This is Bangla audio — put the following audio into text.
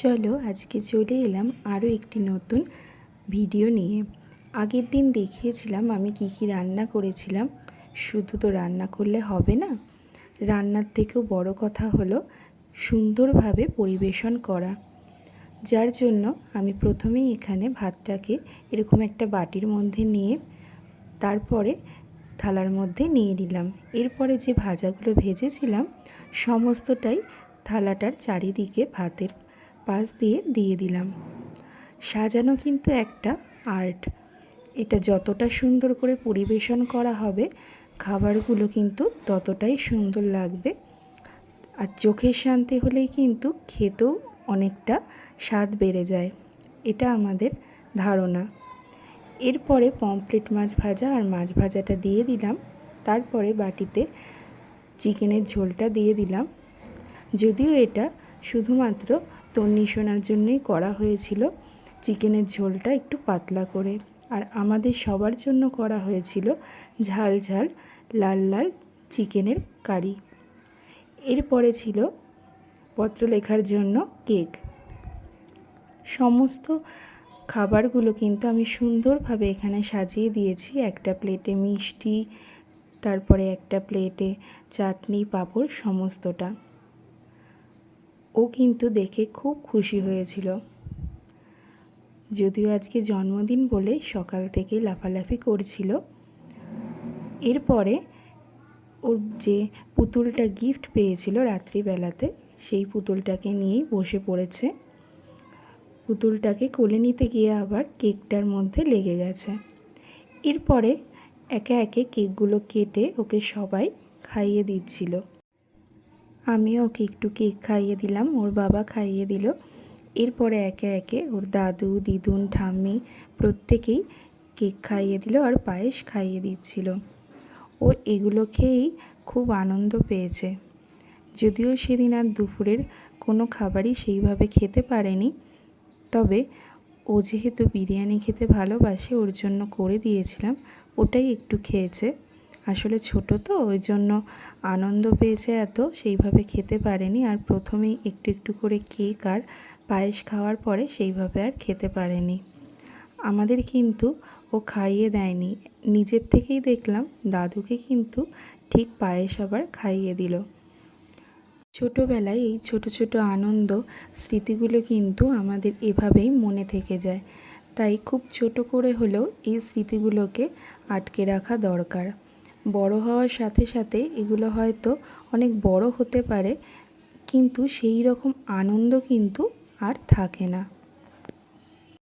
চলো আজকে চলে এলাম আরও একটি নতুন ভিডিও নিয়ে। আগের দিন দেখিয়েছিলাম আমি কি কি রান্না করেছিলাম। শুধু তো রান্না করলে হবে না, রান্নার থেকেও বড় কথা হলো সুন্দরভাবে পরিবেশন করা। যার জন্য আমি প্রথমেই এখানে ভাতটাকে এরকম একটা বাটির মধ্যে নিয়ে, তারপরে থালার মধ্যে নিয়ে নিলাম। এরপরে যে ভাজাগুলো ভেজেছিলাম, সমস্তটাই থালাটার চারিদিকে ভাতের পাশ দিয়ে দিয়ে দিলাম। সাজানো কিন্তু একটা আর্ট। এটা যতটা সুন্দর করে পরিবেশন করা হবে, খাবারগুলো কিন্তু ততটাই সুন্দর লাগবে। আর চোখের শান্তি হলেই কিন্তু খেতেও অনেকটা স্বাদ বেড়ে যায়। এটা আমাদের ধারণা। এরপরে পমফ্রেট মাছ ভাজা আর মাছ ভাজাটা দিয়ে দিলাম। তারপরে বাটিতে চিকেনের ঝোলটা দিয়ে দিলাম। যদিও এটা শুধুমাত্র তন্নি শোনার জন্যই করা হয়েছিল। চিকেনের ঝোলটা একটু পাতলা করে। আর আমাদের সবার জন্য করা হয়েছিল ঝাল ঝাল লাল লাল চিকেনের কারি। এরপরে ছিল পত্র লেখার জন্য কেক। সমস্ত খাবারগুলো কিন্তু আমি সুন্দরভাবে এখানে সাজিয়ে দিয়েছি। একটা প্লেটে মিষ্টি, তারপরে একটা প্লেটে চাটনি, পাঁপড়, সমস্তটা। ও কিন্তু দেখে খুব খুশি হয়েছিল। যদিও আজকে জন্মদিন বলে সকাল থেকে লাফালাফি করছিল, এরপরে ওর যে পুতুলটা গিফট পেয়েছিল রাত্রিবেলাতে, সেই পুতুলটাকে নিয়েই বসে পড়েছে। পুতুলটাকে কোলে নিতে গিয়ে আবার কেকটার মধ্যে লেগে গেছে। এরপরে একে একে কেকগুলো কেটে ওকে সবাই খাইয়ে দিচ্ছিল। আমিও ওকে একটু কেক খাইয়ে দিলাম, ওর বাবা খাইয়ে দিল। এরপরে একে একে ওর দাদু, দিদুন, ঠাম্মি প্রত্যেকেই কেক খাইয়ে দিল আর পায়েস খাইয়ে দিচ্ছিল। ও এগুলো খেয়েই খুব আনন্দ পেয়েছে। যদিও সেদিন আর দুপুরের কোনো খাবারই সেইভাবে খেতে পারেনি, তবে ও যেহেতু বিরিয়ানি খেতে ভালোবাসে, ওর জন্য করে দিয়েছিলাম, ওটাই একটু খেয়েছে। আসলে ছোট তো, ওই জন্য আনন্দ পেয়েছে এত, সেইভাবে খেতে পারেনি। আর প্রথমেই একটু একটু করে কেক আর পায়েস খাওয়ার পরে সেইভাবে আর খেতে পারেনি। আমাদের কিন্তু ও খাইয়ে দেয়নি। নিজের থেকেই দেখলাম, দাদুকে কিন্তু ঠিক পায়েস আবার খাইয়ে দিল। ছোটোবেলায় এই ছোট ছোট আনন্দ, স্মৃতিগুলো কিন্তু আমাদের এভাবেই মনে থেকে যায়। তাই খুব ছোট করে হলেও এই স্মৃতিগুলোকে আটকে রাখা দরকার। বড় হওয়ার সাথে সাথে এগুলো হয়তো অনেক বড় হতে পারে, কিন্তু সেই রকম আনন্দ কিন্তু আর থাকে না।